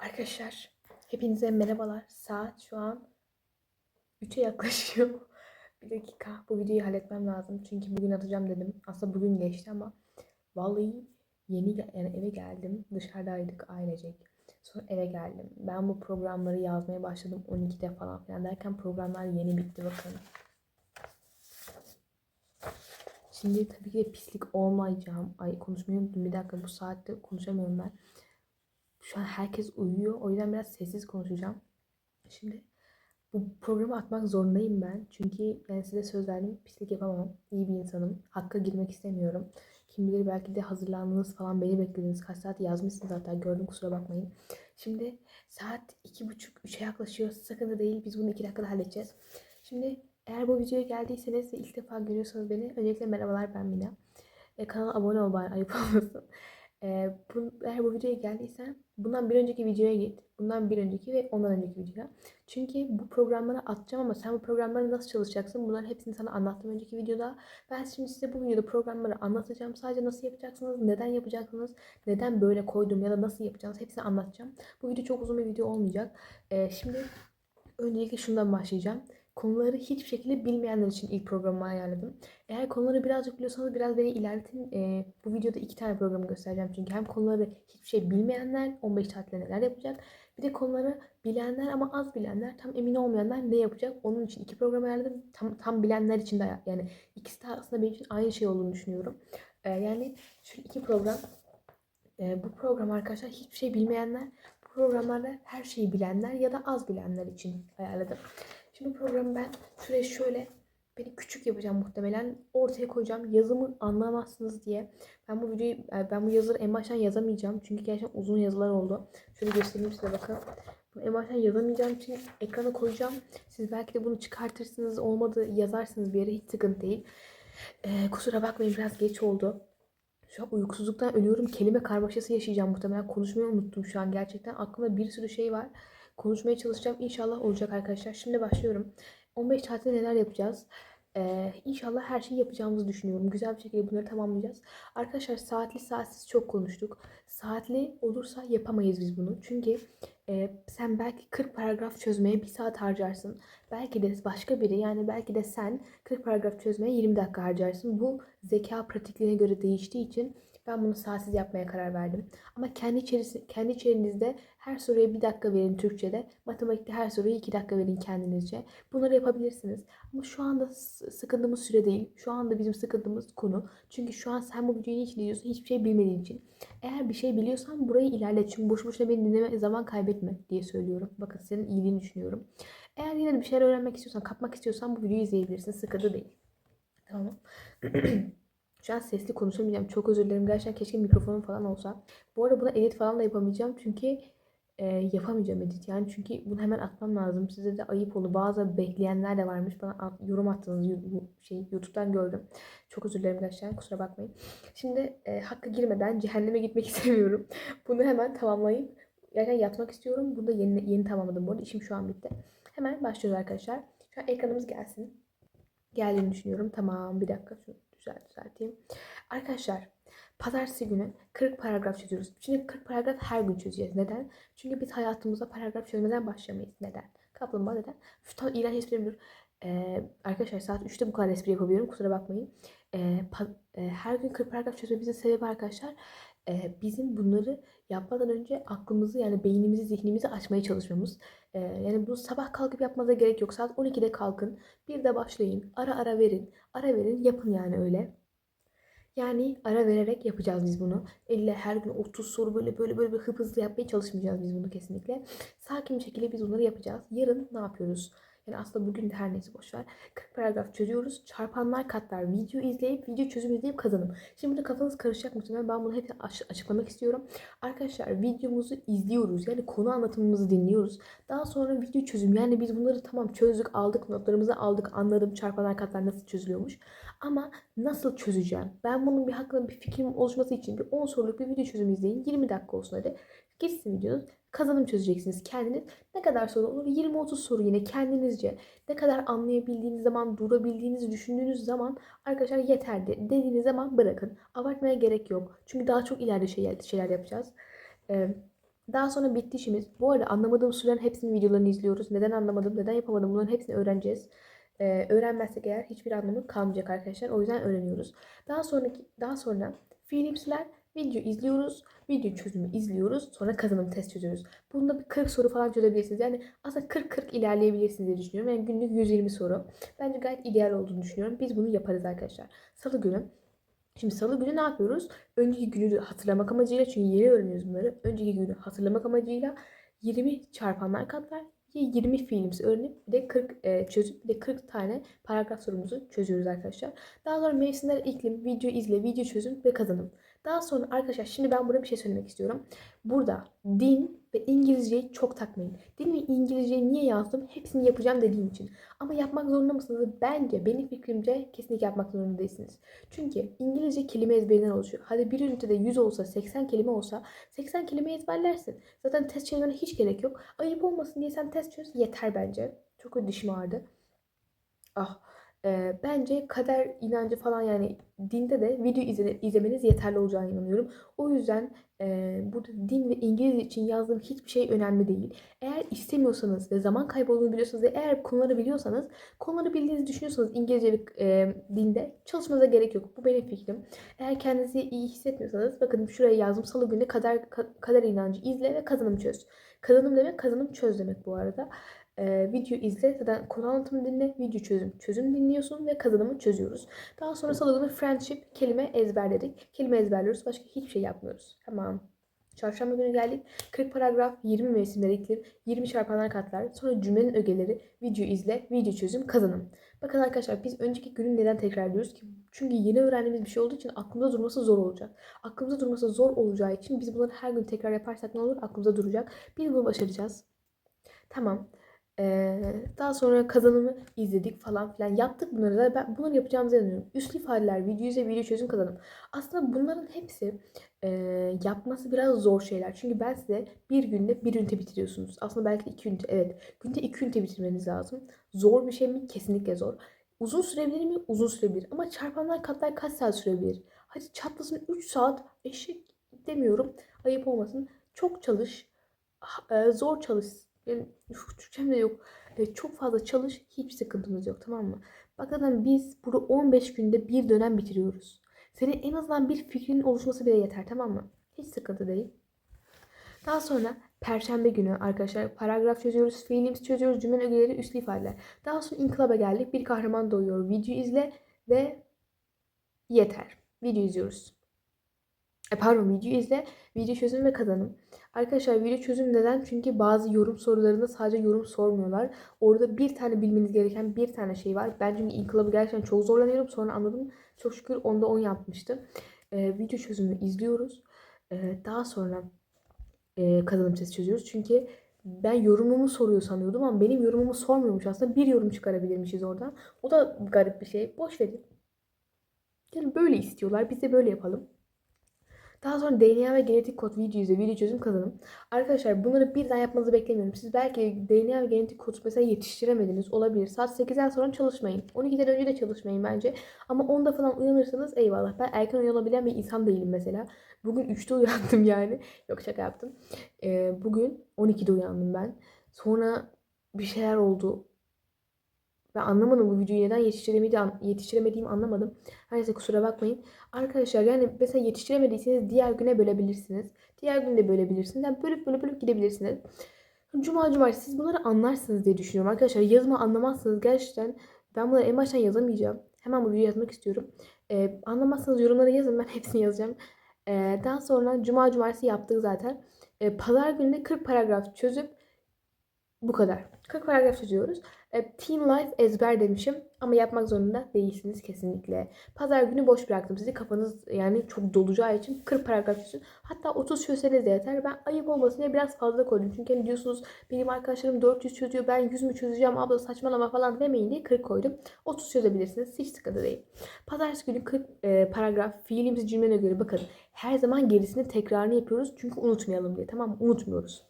Arkadaşlar hepinize merhabalar. Saat şu an 3'e yaklaşıyor. Bir dakika bu videoyu halletmem lazım. Çünkü bugün atacağım dedim. Aslında bugün geçti ama vallahi yeni yani eve geldim. Dışarıdaydık ailecek. Sonra eve geldim. Ben bu programları yazmaya başladım 12'de falan filan derken programlar yeni bitti bakın. Şimdi tabii ki de pislik olmayacağım. Ay konuşmayı. Bir dakika bu saatte konuşamıyorum ben. Şu an herkes uyuyor. O yüzden biraz sessiz konuşacağım. Şimdi bu programı atmak zorundayım ben. Çünkü yani size söz verdim. Pislik yapamam. İyi bir insanım. Hakka girmek istemiyorum. Kim bilir belki de hazırlandınız falan beni beklediniz. Kaç saat yazmışsınız zaten gördüm kusura bakmayın. Şimdi saat iki buçuk üçe yaklaşıyor. Sakın da değil biz bunu iki dakikada halledeceğiz. Şimdi eğer bu videoya geldiyseniz ve ilk defa görüyorsanız beni öncelikle merhabalar ben Mina. E, kanala abone ol bari ayıp olmasın. E, bu, eğer bu videoya geldiysen bundan bir önceki videoya git. Bundan bir önceki ve ondan önceki videoya. Çünkü bu programları atacağım ama sen bu programları nasıl çalışacaksın? Bunların hepsini sana anlattım önceki videoda. Ben şimdi size bu videoda programları anlatacağım. Sadece nasıl yapacaksınız, neden yapacaksınız, neden böyle koydum ya da nasıl yapacağınız hepsini anlatacağım. Bu video çok uzun bir video olmayacak. E, şimdi öncelikle şundan başlayacağım. Konuları hiçbir şekilde bilmeyenler için ilk programı ayarladım. Eğer konuları birazcık biliyorsanız biraz beni ilerletin. Ee, bu videoda iki tane programı göstereceğim. Çünkü hem konuları hiçbir şey bilmeyenler 15 tatilde neler yapacak. Bir de konuları bilenler ama az bilenler, tam emin olmayanlar ne yapacak. Onun için iki program ayarladım. Tam, tam bilenler için de yani ikisi de aslında benim için aynı şey olduğunu düşünüyorum. Ee, yani şu iki program. Ee, bu program arkadaşlar hiçbir şey bilmeyenler, programlarda her şeyi bilenler ya da az bilenler için ayarladım. Şimdi programı ben şuraya şöyle beni küçük yapacağım muhtemelen. Ortaya koyacağım. Yazımı anlamazsınız diye. Ben bu videoyu ben bu yazıları en baştan yazamayacağım. Çünkü gerçekten uzun yazılar oldu. Şöyle göstereyim size bakın. Bunu en baştan yazamayacağım için ekrana koyacağım. Siz belki de bunu çıkartırsınız. Olmadı yazarsınız bir yere. Hiç sıkıntı değil. Ee, kusura bakmayın biraz geç oldu. Şu an uykusuzluktan ölüyorum. Kelime karmaşası yaşayacağım muhtemelen. Konuşmayı unuttum şu an gerçekten. Aklımda bir sürü şey var konuşmaya çalışacağım. İnşallah olacak arkadaşlar. Şimdi başlıyorum. 15 tatilde neler yapacağız? Ee, inşallah her şeyi yapacağımızı düşünüyorum. Güzel bir şekilde bunları tamamlayacağız. Arkadaşlar saatli saatsiz çok konuştuk. Saatli olursa yapamayız biz bunu. Çünkü e, sen belki 40 paragraf çözmeye bir saat harcarsın. Belki de başka biri yani belki de sen 40 paragraf çözmeye 20 dakika harcarsın. Bu zeka pratikliğine göre değiştiği için ben bunu saatsiz yapmaya karar verdim. Ama kendi içerisi, kendi içerinizde her soruya bir dakika verin Türkçe'de. Matematikte her soruya iki dakika verin kendinizce. Bunları yapabilirsiniz. Ama şu anda sıkıntımız süre değil. Şu anda bizim sıkıntımız konu. Çünkü şu an sen bu videoyu niçin izliyorsun? Hiçbir şey bilmediğin için. Eğer bir şey biliyorsan burayı ilerlet. Çünkü boş boşuna beni dinleme zaman kaybetme diye söylüyorum. Bakın senin iyiliğini düşünüyorum. Eğer yine de bir şeyler öğrenmek istiyorsan, kapmak istiyorsan bu videoyu izleyebilirsin. Sıkıntı değil. Tamam. Şu an sesli konuşamayacağım. Çok özür dilerim. Gerçekten keşke mikrofonum falan olsa. Bu arada buna edit falan da yapamayacağım. Çünkü e, yapamayacağım edit. Yani çünkü bunu hemen atmam lazım. Size de ayıp oldu. Bazı bekleyenler de varmış. Bana at, yorum attınız. Şey YouTube'dan gördüm. Çok özür dilerim gerçekten. Kusura bakmayın. Şimdi e, hakka girmeden cehenneme gitmek istemiyorum. Bunu hemen tamamlayıp gerçekten yatmak istiyorum. Bunu da yeni, yeni tamamladım bu arada. İşim şu an bitti. Hemen başlıyoruz arkadaşlar. Şu an ekranımız gelsin. Geldiğini düşünüyorum. Tamam bir dakika. Şunu güzel düzelteyim. Arkadaşlar pazartesi günü 40 paragraf çözüyoruz. Şimdi 40 paragraf her gün çözeceğiz. Neden? Çünkü biz hayatımıza paragraf çözmeden başlamayız. Neden? Kaplumbağa neden? Şu tam iğrenç esprim dur. Ee, arkadaşlar saat 3'te bu kadar espri yapabiliyorum. Kusura bakmayın. Ee, e, her gün 40 paragraf çözmemizin sebebi arkadaşlar bizim bunları yapmadan önce aklımızı yani beynimizi, zihnimizi açmaya çalışmamız. Yani bunu sabah kalkıp yapmanıza gerek yok. Saat 12'de kalkın. Bir de başlayın. Ara ara verin. Ara verin. Yapın yani öyle. Yani ara vererek yapacağız biz bunu. Elle her gün 30 soru böyle böyle böyle hıp hızlı yapmaya çalışmayacağız biz bunu kesinlikle. Sakin bir şekilde biz bunları yapacağız. Yarın ne yapıyoruz? Yani aslında bugün de her neyse boşver. 40 paragraf çözüyoruz. Çarpanlar katlar video izleyip video çözüm izleyip kazanım. Şimdi burada kafanız karışacak muhtemelen. Ben bunu hep açıklamak istiyorum. Arkadaşlar videomuzu izliyoruz. Yani konu anlatımımızı dinliyoruz. Daha sonra video çözüm. Yani biz bunları tamam çözdük aldık notlarımızı aldık anladım çarpanlar katlar nasıl çözülüyormuş. Ama nasıl çözeceğim? Ben bunun bir hakkında bir fikrim oluşması için bir 10 soruluk bir video çözüm izleyin. 20 dakika olsun hadi. Gitsin videonuz kazanım çözeceksiniz kendiniz. Ne kadar soru olur? 20-30 soru yine kendinizce. Ne kadar anlayabildiğiniz zaman, durabildiğinizi düşündüğünüz zaman arkadaşlar yeterli dediğiniz zaman bırakın. Abartmaya gerek yok. Çünkü daha çok ileride şeyler, şeyler yapacağız. Ee, Daha sonra bitti işimiz. Bu arada anlamadığım soruların hepsinin videolarını izliyoruz. Neden anlamadım, neden yapamadım bunların hepsini öğreneceğiz. Ee, öğrenmezsek eğer hiçbir anlamı kalmayacak arkadaşlar. O yüzden öğreniyoruz. Daha sonraki daha sonra filmsler video izliyoruz. Video çözümü izliyoruz. Sonra kazanım test çözüyoruz. Bunda bir 40 soru falan çözebilirsiniz. Yani aslında 40-40 ilerleyebilirsiniz diye düşünüyorum. Yani günlük 120 soru. Bence gayet ideal olduğunu düşünüyorum. Biz bunu yaparız arkadaşlar. Salı günü Şimdi salı günü ne yapıyoruz? Önceki günü hatırlamak amacıyla çünkü yeni öğreniyoruz bunları. Önceki günü hatırlamak amacıyla 20 çarpanlar katlar 20 fiilimizi öğrenip bir de 40 e, çözüp bir de 40 tane paragraf sorumuzu çözüyoruz arkadaşlar. Daha sonra mevsimler, iklim, video izle, video çözüm ve kazanım. Daha sonra arkadaşlar şimdi ben burada bir şey söylemek istiyorum. Burada din ve İngilizceyi çok takmayın. Din ve İngilizceyi niye yazdım? Hepsini yapacağım dediğim için. Ama yapmak zorunda mısınız? Bence benim fikrimce kesinlikle yapmak zorunda değilsiniz. Çünkü İngilizce kelime ezberinden oluşuyor. Hadi bir ünitede 100 olsa 80 kelime olsa 80 kelime ezberlersin. Zaten test çözmene hiç gerek yok. Ayıp olmasın diye sen test çöz yeter bence. Çok dişim ağrıdı. Ah e, bence kader inancı falan yani dinde de video izle, izlemeniz yeterli olacağına inanıyorum. O yüzden e, burada din ve İngilizce için yazdığım hiçbir şey önemli değil. Eğer istemiyorsanız ve zaman kaybı olduğunu biliyorsanız ve eğer konuları biliyorsanız, konuları bildiğinizi düşünüyorsanız İngilizce ve e, dinde çalışmanıza gerek yok. Bu benim fikrim. Eğer kendinizi iyi hissetmiyorsanız bakın şuraya yazdım. Salı günü kader, kader inancı izle ve kazanım çöz. Kazanım demek kazanım çöz demek bu arada e, video izle. Zaten konu anlatımı dinle, video çözüm. Çözüm dinliyorsun ve kazanımı çözüyoruz. Daha sonra salı günü friendship kelime ezberledik. Kelime ezberliyoruz. Başka hiçbir şey yapmıyoruz. Tamam. Çarşamba günü geldik. 40 paragraf, 20 mevsimler iklim, 20 çarpanlar katlar, sonra cümlenin ögeleri, video izle, video çözüm, kazanım. Bakın arkadaşlar biz önceki günü neden tekrarlıyoruz ki? Çünkü yeni öğrendiğimiz bir şey olduğu için aklımızda durması zor olacak. Aklımızda durması zor olacağı için biz bunları her gün tekrar yaparsak ne olur? Aklımızda duracak. Biz bunu başaracağız. Tamam. Ee, daha sonra kazanımı izledik falan filan. Yaptık bunları da ben bunları yapacağımıza inanıyorum. Üslü ifadeler, video izle, video çözüm kazanım. Aslında bunların hepsi e, yapması biraz zor şeyler. Çünkü ben size bir günde bir ünite bitiriyorsunuz. Aslında belki iki ünite. Evet. Günde iki ünite bitirmeniz lazım. Zor bir şey mi? Kesinlikle zor. Uzun sürebilir mi? Uzun sürebilir. Ama çarpanlar katlar kaç saat sürebilir? Hadi çatlasın 3 saat. Eşek demiyorum. Ayıp olmasın. Çok çalış. Zor çalış yani uf, Türkçem de yok. E, çok fazla çalış. Hiçbir sıkıntımız yok tamam mı? Bak zaten biz burada 15 günde bir dönem bitiriyoruz. Senin en azından bir fikrinin oluşması bile yeter tamam mı? Hiç sıkıntı değil. Daha sonra Perşembe günü arkadaşlar paragraf çözüyoruz, fiilimiz çözüyoruz, cümle ögeleri, üslü ifadeler. Daha sonra inkılaba geldik. Bir kahraman doğuyor. Video izle ve yeter. Video izliyoruz. E pardon video izle, video çözüm ve kazanım. Arkadaşlar video çözüm neden? Çünkü bazı yorum sorularında sadece yorum sormuyorlar. Orada bir tane bilmeniz gereken bir tane şey var. Ben çünkü inkılabı gerçekten çok zorlanıyorum. Sonra anladım. Çok şükür onda 10 yapmıştım. Ee, video çözümünü izliyoruz. Ee, daha sonra e, kazanım testi çözüyoruz. Çünkü ben yorumumu soruyor sanıyordum ama benim yorumumu sormuyormuş aslında. Bir yorum çıkarabilirmişiz oradan. O da garip bir şey. Boş verin. Yani böyle istiyorlar. Biz de böyle yapalım. Daha sonra DNA ve genetik kod video izle, video çözüm kazanım. Arkadaşlar bunları birden yapmanızı beklemiyorum. Siz belki DNA ve genetik kod mesela yetiştiremediniz olabilir. Saat 8'den sonra çalışmayın. 12'den önce de çalışmayın bence. Ama 10'da falan uyanırsanız eyvallah. Ben erken uyanabilen bir insan değilim mesela. Bugün 3'te uyandım yani. Yok şaka yaptım. Ee, bugün 12'de uyandım ben. Sonra bir şeyler oldu. Ben anlamadım bu videoyu neden yetiştiremediğimi, yetiştiremediğimi anlamadım. Her neyse kusura bakmayın. Arkadaşlar yani mesela yetiştiremediyseniz diğer güne bölebilirsiniz. Diğer günde bölebilirsiniz. Yani bölüp bölüp bölüp gidebilirsiniz. Cuma cumartesi siz bunları anlarsınız diye düşünüyorum. Arkadaşlar yazma anlamazsınız gerçekten. Ben bunları en baştan yazamayacağım. Hemen bu videoyu yazmak istiyorum. Ee, anlamazsanız yorumlara yazın ben hepsini yazacağım. Ee, daha sonra cuma cumartesi yaptık zaten. Ee, Pazar günü 40 paragraf çözüp bu kadar. 40 paragraf çözüyoruz. E, Teen Life ezber demişim ama yapmak zorunda değilsiniz kesinlikle. Pazar günü boş bıraktım sizi. Kafanız yani çok dolacağı için 40 paragraf çözün. Hatta 30 çözseniz de yeter. Ben ayıp olmasın diye biraz fazla koydum. Çünkü hani diyorsunuz benim arkadaşlarım 400 çözüyor ben 100 mü çözeceğim abla saçmalama falan demeyin diye 40 koydum. 30 çözebilirsiniz. Hiç sıkıntı değil. Pazartesi günü 40 e, paragraf fiilimizi cümlene göre bakın. Her zaman gerisini tekrarını yapıyoruz. Çünkü unutmayalım diye tamam mı? Unutmuyoruz.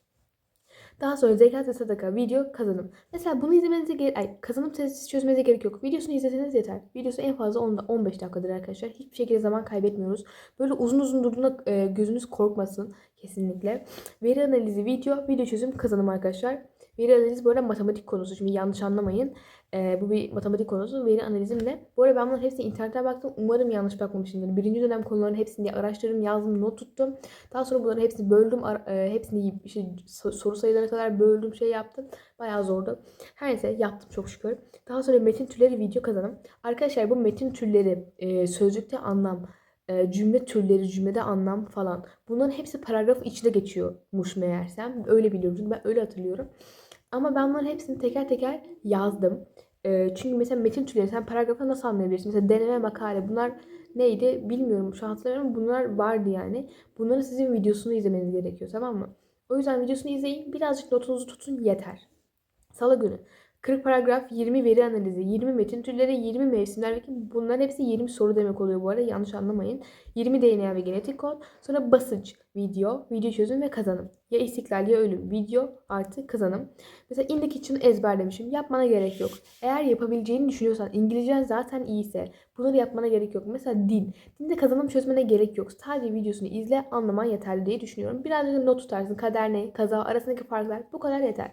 Daha sonra zekat ve sadaka, video, kazanım. Mesela bunu izlemenize gerek, ay kazanım testi çözmenize gerek yok. Videosunu izleseniz yeter. Videosu en fazla 10 15 dakikadır arkadaşlar. Hiçbir şekilde zaman kaybetmiyoruz. Böyle uzun uzun durduğunda e, gözünüz korkmasın kesinlikle. Veri analizi, video, video çözüm, kazanım arkadaşlar. Veri analizi arada matematik konusu. Şimdi yanlış anlamayın. Ee, bu bir matematik konusu. Veri analizimle. Bu arada ben bunların hepsini internetten baktım. Umarım yanlış bakmamışımdır. Birinci dönem konuların hepsini araştırdım, yazdım, not tuttum. Daha sonra bunların hepsini böldüm. E, hepsini işte, so- soru sayılarına kadar böldüm, şey yaptım. Bayağı zordu. Her neyse yaptım çok şükür. Daha sonra metin türleri video kazanım. Arkadaşlar bu metin türleri e, sözlükte anlam, e, cümle türleri, cümlede anlam falan. Bunların hepsi paragraf içinde geçiyormuş meğersem. Öyle biliyorum. Çünkü ben öyle hatırlıyorum. Ama ben bunların hepsini teker teker yazdım. Ee, çünkü mesela metin türleri sen paragrafa nasıl anlayabilirsin? Mesela deneme makale bunlar neydi bilmiyorum şu an hatırlamıyorum. Bunlar vardı yani. Bunların sizin videosunu izlemeniz gerekiyor tamam mı? O yüzden videosunu izleyin. Birazcık notunuzu tutun yeter. Salı günü. 40 paragraf, 20 veri analizi, 20 metin türleri, 20 mevsimler bunların hepsi 20 soru demek oluyor bu arada yanlış anlamayın. 20 DNA ve genetik kod, sonra basınç, video, video çözüm ve kazanım. Ya istiklal ya ölüm, video artı kazanım. Mesela in the kitchen'ı ezberlemişim. Yapmana gerek yok. Eğer yapabileceğini düşünüyorsan, İngilizcen zaten iyiyse bunları yapmana gerek yok. Mesela din. Dinde kazanım çözmene gerek yok. Sadece videosunu izle, anlaman yeterli diye düşünüyorum. Birazcık not tutarsın. Kader ne, kaza arasındaki farklar bu kadar yeter.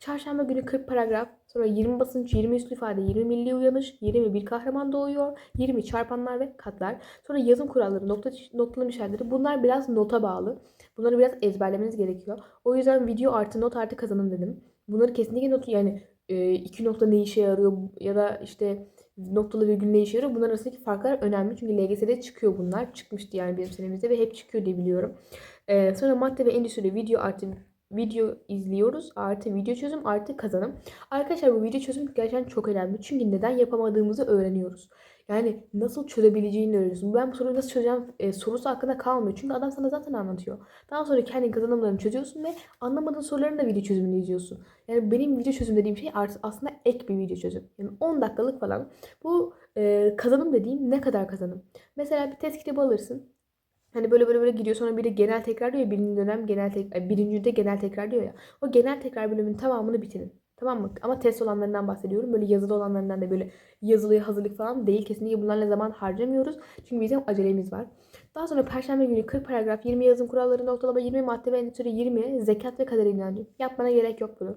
Çarşamba günü 40 paragraf, sonra 20 basınç, 20 üslü ifade, 20 milli uyanış, 20 bir kahraman doğuyor, 20 çarpanlar ve katlar. Sonra yazım kuralları, nokta, noktalama işaretleri. Bunlar biraz nota bağlı. Bunları biraz ezberlemeniz gerekiyor. O yüzden video artı not artı kazanım dedim. Bunları kesinlikle not yani e, iki nokta ne işe yarıyor ya da işte noktalı virgül ne işe yarıyor. Bunlar arasındaki farklar önemli. Çünkü LGS'de çıkıyor bunlar. Çıkmıştı yani benim senemizde ve hep çıkıyor diye biliyorum. E, sonra madde ve endüstri video artı video izliyoruz. Artı video çözüm artı kazanım. Arkadaşlar bu video çözüm gerçekten çok önemli. Çünkü neden yapamadığımızı öğreniyoruz. Yani nasıl çözebileceğini öğreniyorsun. Ben bu soruyu nasıl çözeceğim e, sorusu hakkında kalmıyor. Çünkü adam sana zaten anlatıyor. Daha sonra kendi kazanımlarını çözüyorsun ve anlamadığın soruların da video çözümünü izliyorsun. Yani benim video çözüm dediğim şey aslında ek bir video çözüm. Yani 10 dakikalık falan. Bu e, kazanım dediğim ne kadar kazanım? Mesela bir test kitabı alırsın. Hani böyle böyle böyle gidiyor sonra bir de genel tekrar diyor ya birinci dönem genel tekrar, birinci de genel tekrar diyor ya. O genel tekrar bölümünün tamamını bitirin. Tamam mı? Ama test olanlarından bahsediyorum. Böyle yazılı olanlarından da böyle yazılıya hazırlık falan değil. Kesinlikle bunlarla zaman harcamıyoruz. Çünkü bizim acelemiz var. Daha sonra Perşembe günü 40 paragraf, 20 yazım kuralları, noktalama, 20 madde ve endüstri, 20 zekat ve kader inancı. Yapmana gerek yok bunu.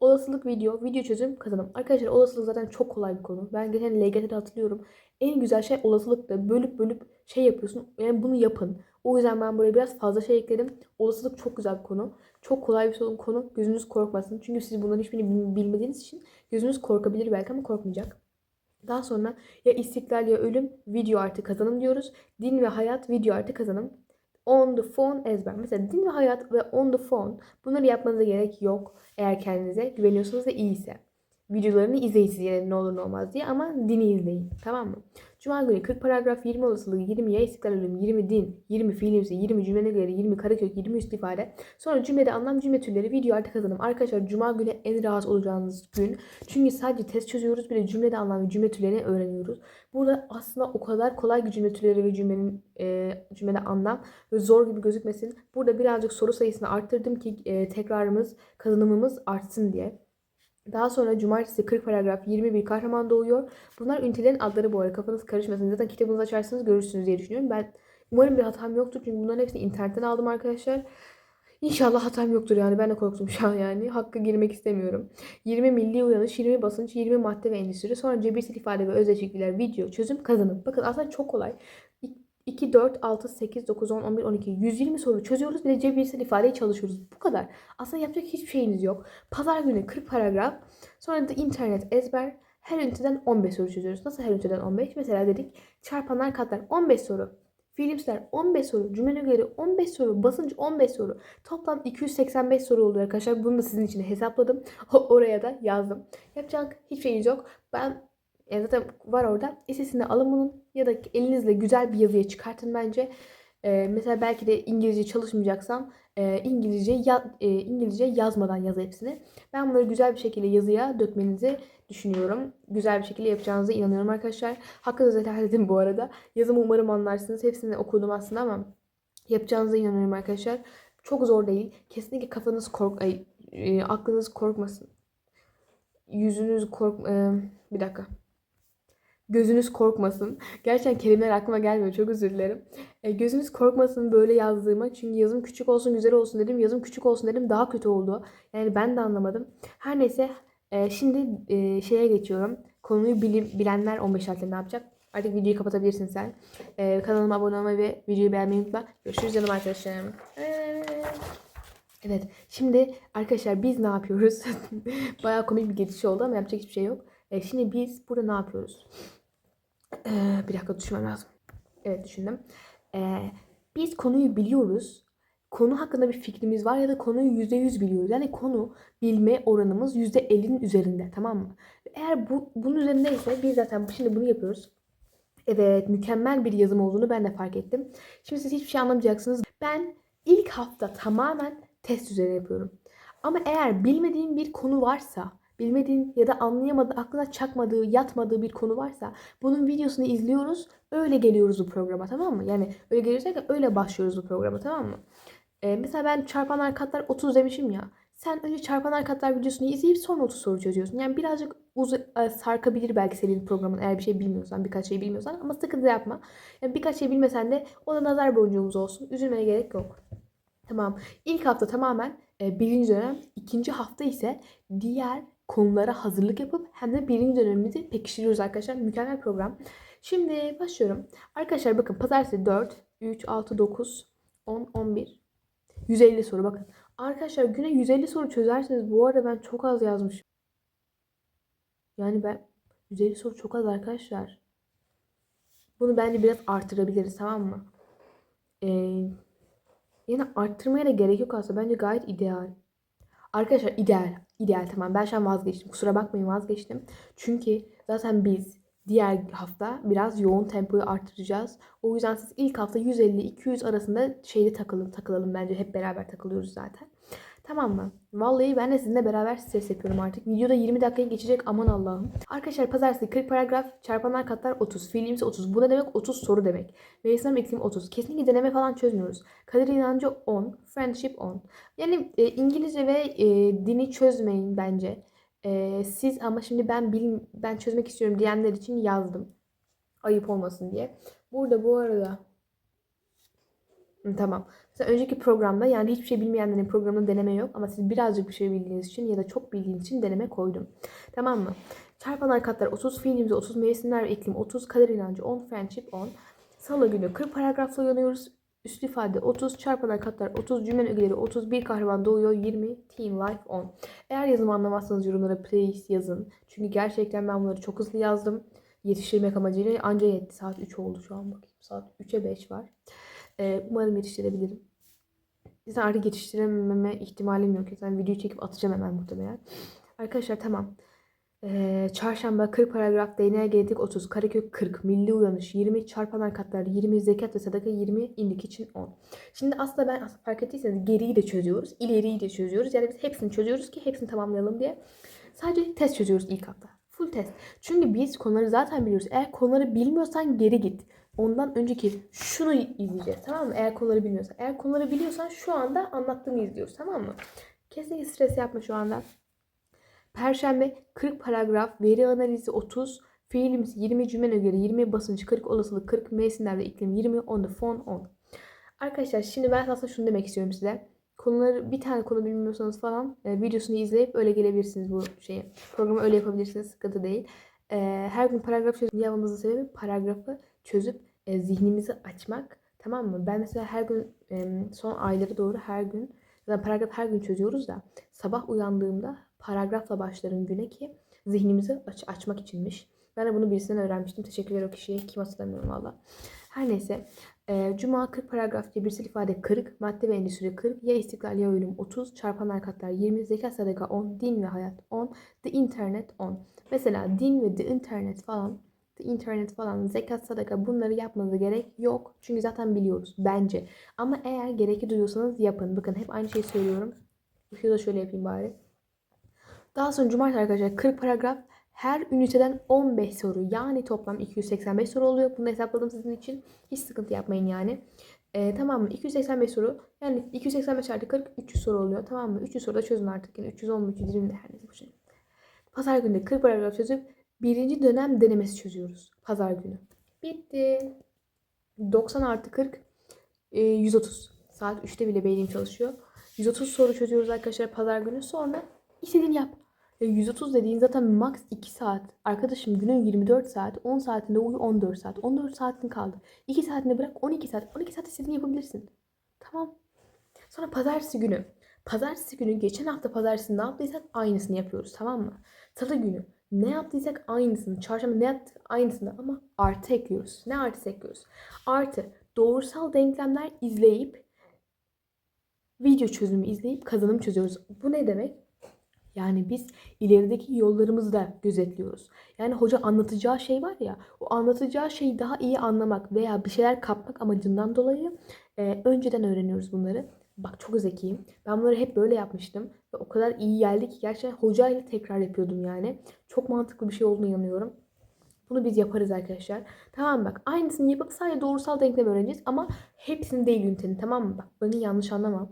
Olasılık video, video çözüm, kazanım. Arkadaşlar olasılık zaten çok kolay bir konu. Ben geçen LGT'de hatırlıyorum. En güzel şey olasılıktı. Bölüp bölüp şey yapıyorsun. Yani bunu yapın. O yüzden ben buraya biraz fazla şey ekledim. Olasılık çok güzel bir konu. Çok kolay bir konu. Gözünüz korkmasın. Çünkü siz bunların hiçbirini bilmediğiniz için gözünüz korkabilir belki ama korkmayacak. Daha sonra ya istiklal ya ölüm video artı kazanım diyoruz. Din ve hayat video artı kazanım. On the phone ezber. Mesela din ve hayat ve on the phone bunları yapmanıza gerek yok. Eğer kendinize güveniyorsanız ve iyiyse. Videolarını izleyin yine ne olur ne olmaz diye ama dini izleyin. Tamam mı? Cuma günü 40 paragraf 20 olasılığı 20 ya istiklal ölüm 20 din 20 fiilimsi 20 cümle göre 20 karakök 20 üst ifade. Sonra cümlede anlam cümle türleri video artı kazanım. Arkadaşlar cuma günü en rahat olacağınız gün. Çünkü sadece test çözüyoruz bir de cümlede anlam ve cümle türlerini öğreniyoruz. Burada aslında o kadar kolay ki cümle türleri ve cümlenin e, cümlede anlam ve zor gibi gözükmesin. Burada birazcık soru sayısını arttırdım ki e, tekrarımız kazanımımız artsın diye. Daha sonra cumartesi 40 paragraf 21 kahraman doğuyor. Bunlar ünitelerin adları bu arada kafanız karışmasın. Zaten kitabınızı açarsanız görürsünüz diye düşünüyorum. Ben umarım bir hatam yoktur çünkü bunların hepsini internetten aldım arkadaşlar. İnşallah hatam yoktur yani ben de korktum şu an yani. Hakkı girmek istemiyorum. 20 milli uyanış, 20 basınç, 20 madde ve endüstri. Sonra cebirsel ifade ve özdeşiklikler, video, çözüm, kazanım. Bakın aslında çok kolay. 2, 4, 6, 8, 9, 10, 11, 12, 120 soru çözüyoruz. Bir de cebirsel ifadeyi çalışıyoruz. Bu kadar. Aslında yapacak hiçbir şeyiniz yok. Pazar günü 40 paragraf. Sonra da internet ezber. Her üniteden 15 soru çözüyoruz. Nasıl her üniteden 15? Mesela dedik çarpanlar katlar 15 soru. Filmsler 15 soru, cümle göre 15 soru, basınç 15 soru. Toplam 285 soru oluyor arkadaşlar. Bunu da sizin için hesapladım. Oraya da yazdım. Yapacak hiçbir şeyiniz yok. Ben e, zaten var orada. Sesini alın bunun ya da elinizle güzel bir yazıya çıkartın bence. E, mesela belki de İngilizce çalışmayacaksan e, İngilizce ya, e, İngilizce yazmadan yaz hepsini. Ben bunları güzel bir şekilde yazıya dökmenizi düşünüyorum. Güzel bir şekilde yapacağınıza inanıyorum arkadaşlar. Hakkınızı helal edin bu arada. Yazımı umarım anlarsınız. Hepsini okudum aslında ama yapacağınıza inanıyorum arkadaşlar. Çok zor değil. Kesinlikle kafanız kork ay, e, aklınız korkmasın. Yüzünüz kork... e, bir dakika. Gözünüz korkmasın. Gerçekten kelimeler aklıma gelmiyor. Çok özür dilerim. E, gözünüz korkmasın böyle yazdığıma. Çünkü yazım küçük olsun, güzel olsun dedim. Yazım küçük olsun dedim. Daha kötü oldu. Yani ben de anlamadım. Her neyse. e, şimdi e, şeye geçiyorum. Konuyu bili- bilenler 15 saatte ne yapacak? Artık videoyu kapatabilirsin sen. E, kanalıma abone olmayı ve videoyu beğenmeyi unutma. Görüşürüz canım arkadaşlarım. Evet. Şimdi arkadaşlar biz ne yapıyoruz? Bayağı komik bir geçiş oldu ama yapacak hiçbir şey yok. E, şimdi biz burada ne yapıyoruz? Ee, bir dakika düşünmem lazım. Evet düşündüm. Ee, biz konuyu biliyoruz. Konu hakkında bir fikrimiz var ya da konuyu %100 biliyoruz. Yani konu bilme oranımız %50'nin üzerinde tamam mı? Eğer bu bunun üzerindeyse biz zaten şimdi bunu yapıyoruz. Evet mükemmel bir yazım olduğunu ben de fark ettim. Şimdi siz hiçbir şey anlamayacaksınız. Ben ilk hafta tamamen test üzerine yapıyorum. Ama eğer bilmediğin bir konu varsa, bilmediğin ya da anlayamadığı, aklına çakmadığı, yatmadığı bir konu varsa bunun videosunu izliyoruz. Öyle geliyoruz bu programa tamam mı? Yani öyle geliyoruz derken öyle başlıyoruz bu programa tamam mı? Ee, mesela ben çarpanlar katlar 30 demişim ya. Sen önce çarpanlar katlar videosunu izleyip sonra 30 soru çözüyorsun. Yani birazcık uz e, sarkabilir belki senin programın eğer bir şey bilmiyorsan, birkaç şey bilmiyorsan ama sıkıntı yapma. Yani birkaç şey bilmesen de o da nazar boncuğumuz olsun. Üzülmene gerek yok. Tamam. İlk hafta tamamen e, birinci dönem. ikinci hafta ise diğer konulara hazırlık yapıp hem de birinci dönemimizi pekiştiriyoruz arkadaşlar. Mükemmel program. Şimdi başlıyorum. Arkadaşlar bakın pazartesi 4, 3, 6, 9, 10, 11. 150 soru bakın. Arkadaşlar güne 150 soru çözerseniz bu arada ben çok az yazmışım. Yani ben 150 soru çok az arkadaşlar. Bunu bence biraz artırabiliriz tamam mı? Ee, yani arttırmaya da gerek yok aslında. Bence gayet ideal. Arkadaşlar ideal. ideal tamam. Ben şu an vazgeçtim. Kusura bakmayın vazgeçtim. Çünkü zaten biz diğer hafta biraz yoğun tempoyu arttıracağız. O yüzden siz ilk hafta 150-200 arasında şeyde takılın, takılalım bence. Hep beraber takılıyoruz zaten. Tamam mı? Vallahi ben de sizinle beraber stres yapıyorum artık. Videoda 20 dakikayı geçecek aman Allah'ım. Arkadaşlar pazartesi 40 paragraf, çarpanlar katlar 30, fiilimiz 30. Bu ne demek? 30 soru demek. Mevsim iklim 30. Kesinlikle deneme falan çözmüyoruz. Kadir inancı 10, friendship 10. Yani e, İngilizce ve e, dini çözmeyin bence. E, siz ama şimdi ben bilim, ben çözmek istiyorum diyenler için yazdım. Ayıp olmasın diye. Burada bu arada Tamam. Mesela önceki programda yani hiçbir şey bilmeyenlerin programında deneme yok ama siz birazcık bir şey bildiğiniz için ya da çok bildiğiniz için deneme koydum. Tamam mı? Çarpanlar katlar 30, fiilimizi 30, mevsimler ve iklim 30, kader inancı 10, friendship 10. Salı günü 40 paragrafla uyanıyoruz. Üst ifade 30, çarpanlar katlar 30, cümle ögeleri 30, bir kahraman doğuyor 20, team life 10. Eğer yazımı anlamazsanız yorumlara please yazın. Çünkü gerçekten ben bunları çok hızlı yazdım. Yetiştirmek amacıyla anca yetti. Saat 3 oldu şu an bakayım. Saat 3'e 5 var. Ee, umarım yetiştirebilirim. Zaten artık yetiştirememe ihtimalim yok. Zaten video çekip atacağım hemen muhtemelen. Arkadaşlar tamam. Ee, çarşamba 40 paragraf DNA genetik 30, karekök 40, milli uyanış 20, çarpanlar katlar 20, zekat ve sadaka 20, indik için 10. Şimdi aslında ben aslında fark ettiyseniz geriyi de çözüyoruz, ileriyi de çözüyoruz. Yani biz hepsini çözüyoruz ki hepsini tamamlayalım diye. Sadece test çözüyoruz ilk hafta. Full test. Çünkü biz konuları zaten biliyoruz. Eğer konuları bilmiyorsan geri git. Ondan önceki şunu izleyeceğiz tamam mı? Eğer konuları bilmiyorsan. Eğer konuları biliyorsan şu anda anlattığımı izliyoruz tamam mı? Kesinlikle stres yapma şu anda. Perşembe 40 paragraf, veri analizi 30, fiilimiz 20 cümle ögeleri 20 basınç 40 olasılık 40 mevsimler iklim 20 on the phone 10. Arkadaşlar şimdi ben aslında şunu demek istiyorum size. Konuları bir tane konu bilmiyorsanız falan e, videosunu izleyip öyle gelebilirsiniz bu şeye. Programı öyle yapabilirsiniz sıkıntı değil. E, her gün paragraf çözüm yapmamızın sebebi paragrafı çözüp e, zihnimizi açmak. Tamam mı? Ben mesela her gün e, son aylara doğru her gün zaten paragraf her gün çözüyoruz da sabah uyandığımda paragrafla başlarım güne ki zihnimizi aç açmak içinmiş. Ben de bunu birisinden öğrenmiştim. Teşekkürler o kişiye. Kim hatırlamıyorum valla. Her neyse. E, Cuma 40 paragraf cebirsel ifade 40, madde ve endüstri 40, ya istiklal ya ölüm 30, çarpanlar katlar 20, zekat sadaka 10, din ve hayat 10, the internet 10. Mesela din ve the internet falan, internet falan, zekat sadaka bunları yapmanıza gerek yok. Çünkü zaten biliyoruz bence. Ama eğer gerekli duyuyorsanız yapın. Bakın hep aynı şeyi söylüyorum. Şunu da şöyle yapayım bari. Daha sonra cumartesi arkadaşlar 40 paragraf her üniteden 15 soru yani toplam 285 soru oluyor. Bunu hesapladım sizin için. Hiç sıkıntı yapmayın yani. Ee, tamam mı? 285 soru. Yani 285 artı 40 300 soru oluyor. Tamam mı? 300 soruda çözün artık. Yani 310 mu 320 de her neyse bu şey. Pazar günü de 40 paragraf çözüp birinci dönem denemesi çözüyoruz. Pazar günü. Bitti. 90 artı 40 e, 130. Saat 3'te bile beynim çalışıyor. 130 soru çözüyoruz arkadaşlar pazar günü. Sonra istediğini yap. E, 130 dediğin zaten max 2 saat. Arkadaşım günün 24 saat. 10 saatinde uyu 14 saat. 14 saatin kaldı. 2 saatini bırak 12 saat. 12 saat istediğini yapabilirsin. Tamam. Sonra pazartesi günü. Pazartesi günü geçen hafta pazartesi ne yaptıysak aynısını yapıyoruz tamam mı? Salı günü ne yaptıysak aynısını. Çarşamba ne yaptık aynısını ama artı ekliyoruz. Ne artı ekliyoruz? Artı doğrusal denklemler izleyip video çözümü izleyip kazanım çözüyoruz. Bu ne demek? Yani biz ilerideki yollarımızı da gözetliyoruz. Yani hoca anlatacağı şey var ya, o anlatacağı şeyi daha iyi anlamak veya bir şeyler kapmak amacından dolayı e, önceden öğreniyoruz bunları. Bak çok zekiyim. Ben bunları hep böyle yapmıştım. Ve o kadar iyi geldi ki gerçekten hocayla tekrar yapıyordum yani. Çok mantıklı bir şey olduğunu inanıyorum. Bunu biz yaparız arkadaşlar. Tamam bak aynısını yapıp sadece doğrusal denklem öğreneceğiz ama hepsini değil ünitenin tamam mı? Bak beni yanlış anlama.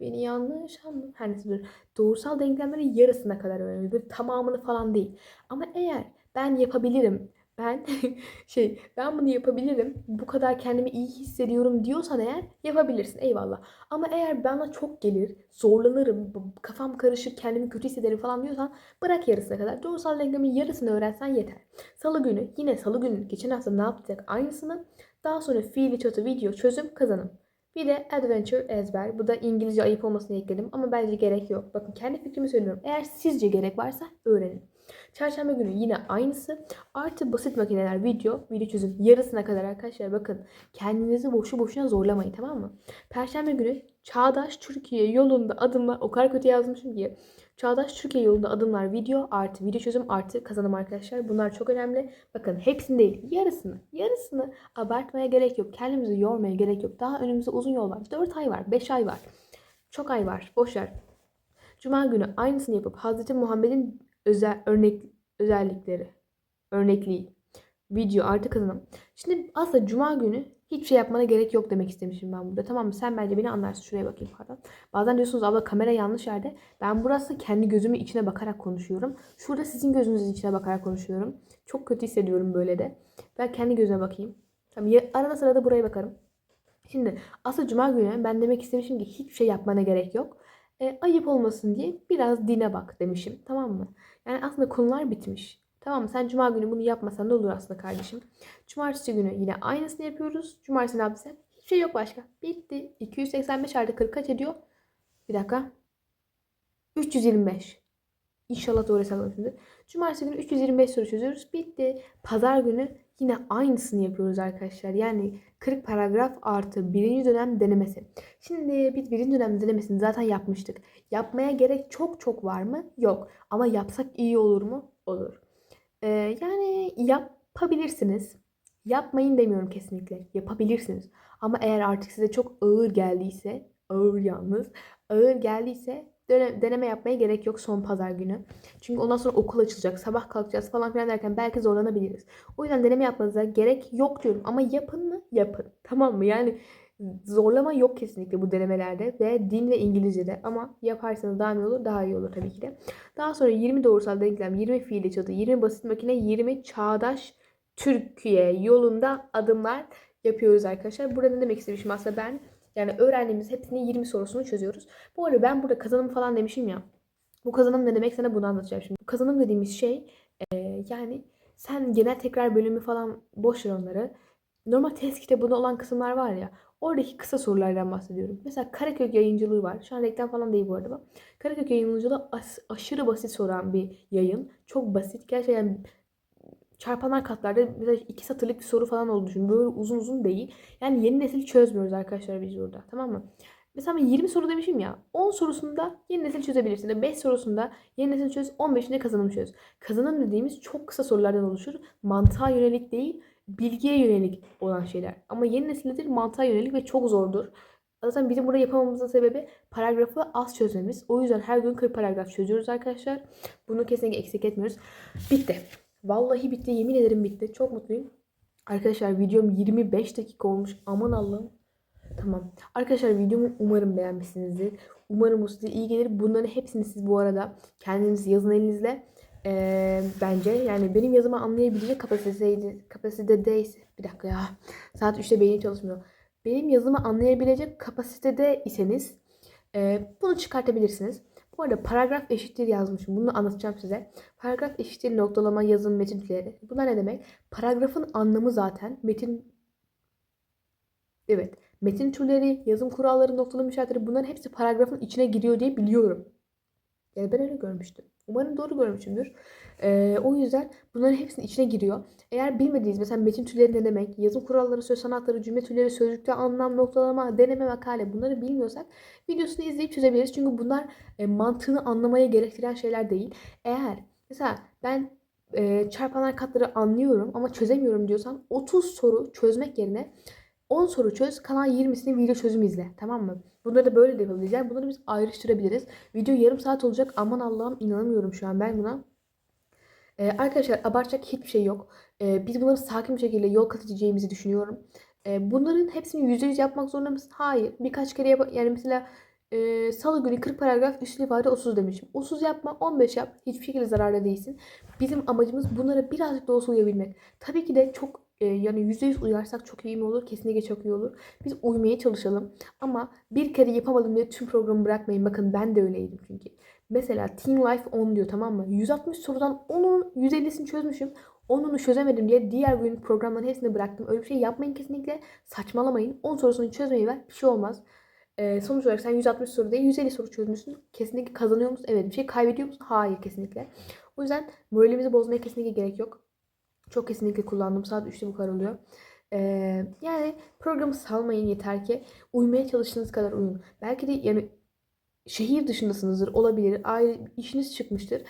Beni yanlış anlama. Her neyse. Doğrusal denklemlerin yarısına kadar. Böyle tamamını falan değil. Ama eğer ben yapabilirim ben şey ben bunu yapabilirim. Bu kadar kendimi iyi hissediyorum diyorsan eğer yapabilirsin. Eyvallah. Ama eğer bana çok gelir, zorlanırım, kafam karışır, kendimi kötü hissederim falan diyorsan bırak yarısına kadar. Doğrusal denklemin yarısını öğrensen yeter. Salı günü yine salı günü geçen hafta ne yaptık aynısını. Daha sonra fiili çatı video çözüm kazanım. Bir de adventure ezber. Bu da İngilizce ayıp olmasını ekledim ama bence gerek yok. Bakın kendi fikrimi söylüyorum. Eğer sizce gerek varsa öğrenin. Çarşamba günü yine aynısı. Artı basit makineler video, video çözüm yarısına kadar arkadaşlar bakın. Kendinizi boşu boşuna zorlamayın tamam mı? Perşembe günü Çağdaş Türkiye yolunda adımlar o kadar kötü yazmışım ki. Çağdaş Türkiye yolunda adımlar video artı video çözüm artı kazanım arkadaşlar. Bunlar çok önemli. Bakın hepsini değil yarısını yarısını abartmaya gerek yok. Kendimizi yormaya gerek yok. Daha önümüzde uzun yol var. 4 ay var 5 ay var. Çok ay var. Boşver. Cuma günü aynısını yapıp Hazreti Muhammed'in özel örnek özellikleri örnekliği video artı kazanım. Şimdi aslında cuma günü hiçbir şey yapmana gerek yok demek istemişim ben burada. Tamam mı? Sen bence beni anlarsın. Şuraya bakayım pardon. Bazen diyorsunuz abla kamera yanlış yerde. Ben burası kendi gözümün içine bakarak konuşuyorum. Şurada sizin gözünüzün içine bakarak konuşuyorum. Çok kötü hissediyorum böyle de. Ben kendi gözüme bakayım. Tamam, arada sırada buraya bakarım. Şimdi aslında cuma günü ben demek istemişim ki hiçbir şey yapmana gerek yok. E, ayıp olmasın diye biraz dine bak demişim. Tamam mı? Yani aslında konular bitmiş. Tamam mı? Sen cuma günü bunu yapmasan da olur aslında kardeşim. Cumartesi günü yine aynısını yapıyoruz. Cumartesi ne yapacağız? Hiçbir şey yok başka. Bitti. 285 artı 40 kaç ediyor? Bir dakika. 325. İnşallah doğru hesaplamışımdır. Cumartesi günü 325 soru çözüyoruz. Bitti. Pazar günü yine aynısını yapıyoruz arkadaşlar. Yani 40 paragraf artı birinci dönem denemesi. Şimdi biz birinci dönem denemesini zaten yapmıştık. Yapmaya gerek çok çok var mı? Yok. Ama yapsak iyi olur mu? Olur. Ee, yani yapabilirsiniz. Yapmayın demiyorum kesinlikle. Yapabilirsiniz. Ama eğer artık size çok ağır geldiyse, ağır yalnız, ağır geldiyse deneme yapmaya gerek yok son pazar günü. Çünkü ondan sonra okul açılacak, sabah kalkacağız falan filan derken belki zorlanabiliriz. O yüzden deneme yapmanıza gerek yok diyorum. Ama yapın mı? Yapın. Tamam mı? Yani zorlama yok kesinlikle bu denemelerde ve din ve İngilizce'de ama yaparsanız daha iyi olur, daha iyi olur tabii ki de. Daha sonra 20 doğrusal denklem, 20 fiili çatı, 20 basit makine, 20 çağdaş Türkiye yolunda adımlar yapıyoruz arkadaşlar. Burada ne demek istemişim aslında ben yani öğrendiğimiz hepsinin 20 sorusunu çözüyoruz. Bu arada ben burada kazanım falan demişim ya. Bu kazanım ne demek sana bunu anlatacağım şimdi. Kazanım dediğimiz şey e, yani sen genel tekrar bölümü falan boş ver onları. Normal test kitabında olan kısımlar var ya. Oradaki kısa sorulardan bahsediyorum. Mesela Karakök yayıncılığı var. Şu an reklam falan değil bu arada. Karakök yayıncılığı aşırı basit soran bir yayın. Çok basit. Gerçekten çarpanlar katlarda mesela iki satırlık bir soru falan olduğunu düşün. Böyle uzun uzun değil. Yani yeni nesil çözmüyoruz arkadaşlar biz burada. Tamam mı? Mesela ben 20 soru demişim ya. 10 sorusunda yeni nesil çözebilirsin. 5 sorusunda yeni nesil çöz. 15'inde kazanım çöz. Kazanım dediğimiz çok kısa sorulardan oluşur. Mantığa yönelik değil, bilgiye yönelik olan şeyler. Ama yeni nesildedir mantığa yönelik ve çok zordur. Zaten bizim burada yapamamızın sebebi paragrafı az çözmemiz. O yüzden her gün 40 paragraf çözüyoruz arkadaşlar. Bunu kesinlikle eksik etmiyoruz. Bitti. Vallahi bitti. Yemin ederim bitti. Çok mutluyum. Arkadaşlar videom 25 dakika olmuş. Aman Allah'ım. Tamam. Arkadaşlar videomu umarım beğenmişsinizdir. Umarım bu size iyi gelir. Bunların hepsini siz bu arada kendiniz yazın elinizle. Ee, bence yani benim yazımı anlayabilecek kapasiteydi, kapasitedeyse bir dakika ya saat 3'te beynim çalışmıyor. Benim yazımı anlayabilecek kapasitede iseniz e, bunu çıkartabilirsiniz. Bu arada paragraf eşittir yazmışım. Bunu anlatacağım size. Paragraf eşittir noktalama yazım metin türleri. Bunlar ne demek? Paragrafın anlamı zaten metin Evet. Metin türleri, yazım kuralları, noktalama işaretleri bunların hepsi paragrafın içine giriyor diye biliyorum. Yani ben öyle görmüştüm. Umarım doğru görmüşümdür. Ee, o yüzden bunların hepsinin içine giriyor. Eğer bilmediğiniz mesela metin türleri ne demek, yazım kuralları, söz sanatları, cümle türleri, sözlükte anlam, noktalama, deneme, makale bunları bilmiyorsak videosunu izleyip çözebiliriz. Çünkü bunlar e, mantığını anlamaya gerektiren şeyler değil. Eğer mesela ben e, çarpanlar katları anlıyorum ama çözemiyorum diyorsan 30 soru çözmek yerine 10 soru çöz, kanal 20'sini video çözüm izle. Tamam mı? Bunları da böyle de. Yani bunları biz ayrıştırabiliriz. Video yarım saat olacak. Aman Allah'ım inanamıyorum şu an ben buna. Ee, arkadaşlar abartacak hiçbir şey yok. Ee, biz bunları sakin bir şekilde yol kat edeceğimizi düşünüyorum. Ee, bunların hepsini %100 yapmak zorunda mısın? Hayır. Birkaç kere yap yani mesela e, salı günü 40 paragraf üstü ifade 30 demişim. 30 yapma 15 yap. Hiçbir şekilde zararlı değilsin. Bizim amacımız bunlara birazcık da olsa uyabilmek. Tabii ki de çok e, yani %100 uyarsak çok iyi mi olur? Kesinlikle çok iyi olur. Biz uymaya çalışalım. Ama bir kere yapamadım diye tüm programı bırakmayın. Bakın ben de öyleydim çünkü. Mesela Teen Life 10 diyor tamam mı? 160 sorudan 10'un 150'sini çözmüşüm. 10'unu çözemedim diye diğer gün programların hepsini bıraktım. Öyle bir şey yapmayın kesinlikle. Saçmalamayın. 10 sorusunu çözmeyi ver. Bir şey olmaz. Ee, sonuç olarak sen 160 soru değil 150 soru çözmüşsün. Kesinlikle kazanıyor musun? Evet. Bir şey kaybediyor musun? Hayır kesinlikle. O yüzden moralimizi bozmaya kesinlikle gerek yok. Çok kesinlikle kullandım. Saat 3'te bu kadar oluyor. Ee, yani programı salmayın yeter ki uymaya çalıştığınız kadar uyun. Belki de yani şehir dışındasınızdır olabilir. Aile işiniz çıkmıştır.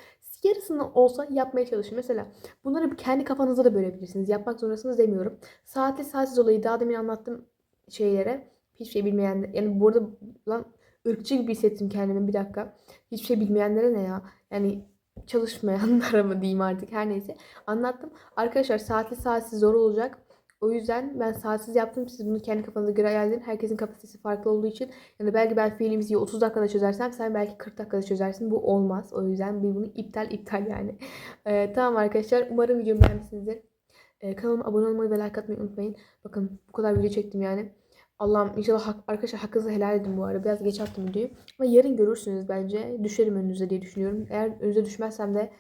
Yarısını olsa yapmaya çalışın. Mesela bunları kendi kafanızda da bölebilirsiniz. Yapmak zorundasınız demiyorum. Saatli saatsiz olayı daha demin anlattığım şeylere hiçbir şey bilmeyen yani bu arada lan ırkçı gibi hissettim kendimi bir dakika. Hiçbir şey bilmeyenlere ne ya? Yani çalışmayanlara mı diyeyim artık her neyse. Anlattım. Arkadaşlar saatli saatsiz zor olacak. O yüzden ben saatsiz yaptım. Siz bunu kendi kafanıza göre ayarlayın. Herkesin kapasitesi farklı olduğu için. Yani belki ben fiilimizi 30 dakikada çözersem sen belki 40 dakikada çözersin. Bu olmaz. O yüzden bir bunu iptal iptal yani. Ee, tamam arkadaşlar. Umarım videomu beğenmişsinizdir. Ee, kanalıma abone olmayı ve like atmayı unutmayın. Bakın bu kadar video çektim yani. Allah'ım inşallah hak, arkadaşlar hakkınızı helal edin bu arada. Biraz geç attım videoyu. Ama yarın görürsünüz bence. Düşerim önünüze diye düşünüyorum. Eğer önünüze düşmezsem de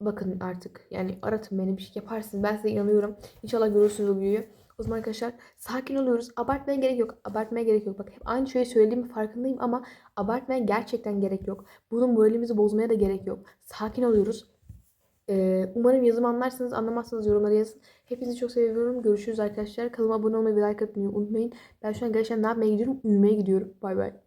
bakın artık. Yani aratın beni bir şey yaparsınız. Ben size inanıyorum. İnşallah görürsünüz o videoyu. O zaman arkadaşlar sakin oluyoruz. Abartmaya gerek yok. Abartmaya gerek yok. Bak hep aynı şeyi söylediğimi farkındayım ama abartmaya gerçekten gerek yok. Bunun moralimizi bozmaya da gerek yok. Sakin oluyoruz. Umarım yazımı anlarsınız. Anlamazsanız yorumlara yazın. Hepinizi çok seviyorum. Görüşürüz arkadaşlar. Kanalıma abone olmayı ve like atmayı unutmayın. Ben şu an gerçekten ne yapmaya gidiyorum? Uyumaya gidiyorum. Bay bay.